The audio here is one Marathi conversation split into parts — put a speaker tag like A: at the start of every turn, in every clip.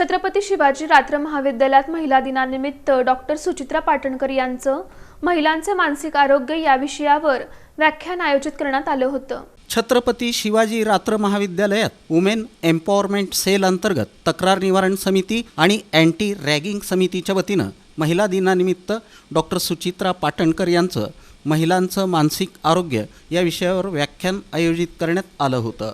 A: छत्रपती शिवाजी रात्र महाविद्यालयात महिला दिनानिमित्त डॉक्टर सुचित्रा पाटणकर यांचं महिलांचे मानसिक आरोग्य या विषयावर व्याख्यान आयोजित करण्यात आलं होतं.
B: छत्रपती शिवाजी रात्र महाविद्यालयात वुमेन एम्पॉवरमेंट सेल अंतर्गत तक्रार निवारण समिती आणि अँटी रॅगिंग समितीच्या वतीनं महिला दिनानिमित्त डॉक्टर सुचित्रा पाटणकर यांचं महिलांचं मानसिक आरोग्य या विषयावर व्याख्यान आयोजित करण्यात आलं होतं.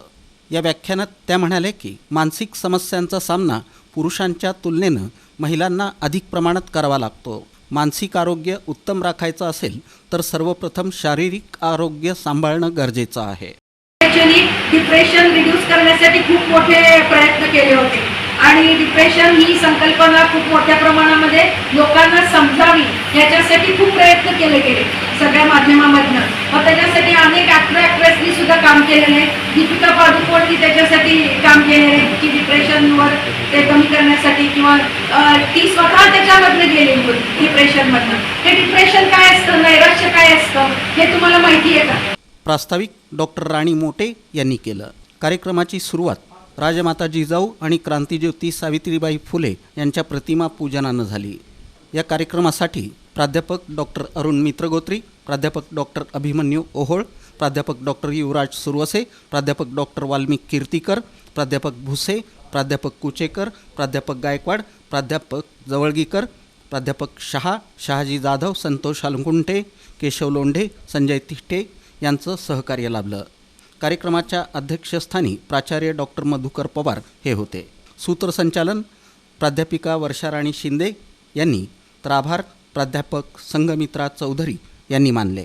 B: या व्याख्यानात त्या म्हणाल्या की मानसिक समस्यांचा सामना पुरुषांच्या तुलनेनं महिलांना अधिक प्रमाणात करावा लागतो. मानसिक आरोग्य उत्तम राखायचं असेल तर सर्वप्रथम शारीरिक आरोग्य सांभाळणं गरजेचं आहे.
C: ॲक्च्युली डिप्रेशन रिड्यूस करण्यासाठी खूप मोठे प्रयत्न केले होते. आणि डिप्रेशन ही संकल्पना खूप मोठ्या प्रमाणामध्ये लोकांना समजावी याच्यासाठी खूप प्रयत्न केले गेले सगळ्या माध्यमामधनं. मग त्याच्यासाठी अनेक ॲक्टर ॲक्ट्रेसनी सुद्धा काम केलेलं आहे. दीपिका पादुकोणनी त्याच्या काम की डिप्रेशनवर ते कमी करण्यासाठी किंवा ती स्वतः त्याच्यामधनं गेलेली होती डिप्रेशनमधनं हे डिप्रेशन काय असतं नैराश्य काय असतं हे तुम्हाला माहिती आहे का?
B: प्रास्ताविक डॉक्टर राणी मोटे यांनी केलं. कार्यक्रमाची सुरुवात राजमाता जिजाऊ आणि क्रांतीज्योती सावित्रीबाई फुले यांच्या प्रतिमा पूजनानं झाली. या कार्यक्रमासाठी प्राध्यापक डॉक्टर अरुण मित्रगोत्री प्राध्यापक डॉक्टर अभिमन्यू ओहोळ प्राध्यापक डॉक्टर युवराज सुरवसे प्राध्यापक डॉक्टर वाल्मिक कीर्तीकर प्राध्यापक भुसे प्राध्यापक कुचेकर प्राध्यापक गायकवाड प्राध्यापक जवळगीकर प्राध्यापक शहा शहाजी जाधव संतोष अलकुंटे केशव लोंढे संजय तिष्ठे यांचं सहकार्य लाभलं. कार्यक्रमाच्या अध्यक्षस्थानी प्राचार्य डॉक्टर मधुकर पवार हे होते. सूत्रसंचालन प्राध्यापिका वर्षाराणी शिंदे यांनी. तर आभार प्राध्यापक संगमित्रा चौधरी यांनी मानले.